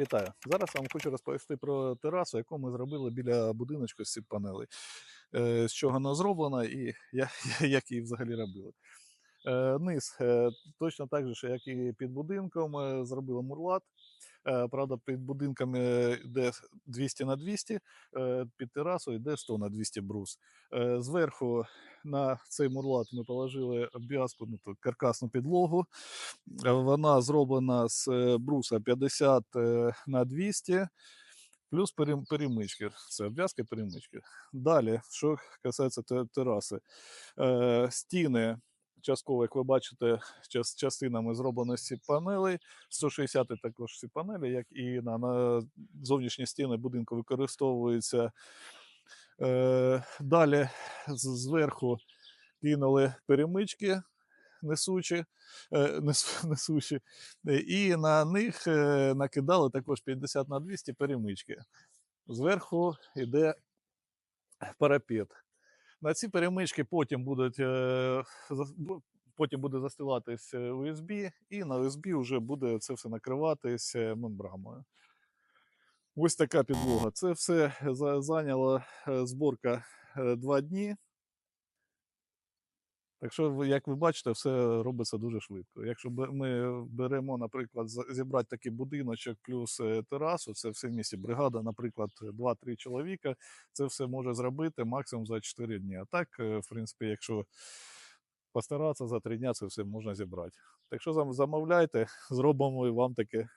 Вітаю! Зараз вам хочу розповісти про терасу, яку ми зробили біля будиночку з цих панелей. Е, З чого вона зроблена і як її взагалі робили. Е, Низ е, точно так же, як і під будинком, зробили мурлат. Е, Правда, під будинком е, йде 200 на 200, е, під терасу йде 100 на 200 брус. Зверху на цей мурлат ми положили обв'язку, ну, то каркасну підлогу. Вона зроблена з бруса 50 е, на 200, плюс перемички. Це обв'язки перемички. Далі, що касається тераси, стіни. Частково, як ви бачите, час, частинами зроблено з панелей. 160 також ці панелі, як і на, на зовнішні стіни будинку використовуються. Е, далі зверху кинули перемички несучі, е, несучі, і на них е, накидали також 50 на 200 перемички. Зверху йде парапет. На ці перемички потім будуть е, потім буде застилатись е, USB, і на USB вже буде це все накриватись е, мембрамою. Ось така підлога. Це все зайняла зборка два дні. Так що, як ви бачите, все робиться дуже швидко. Якщо ми беремо, наприклад, зібрати такий будиночок плюс е, терасу, це все в місті бригада, наприклад, 2-3 чоловіка, це все може зробити максимум за 4 дні. А так, е, в принципі, якщо постаратися за 3 дні, це все можна зібрати. Так що зам- замовляйте, зробимо і вам таке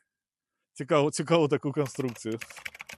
цікаву, цікаву таку конструкцію.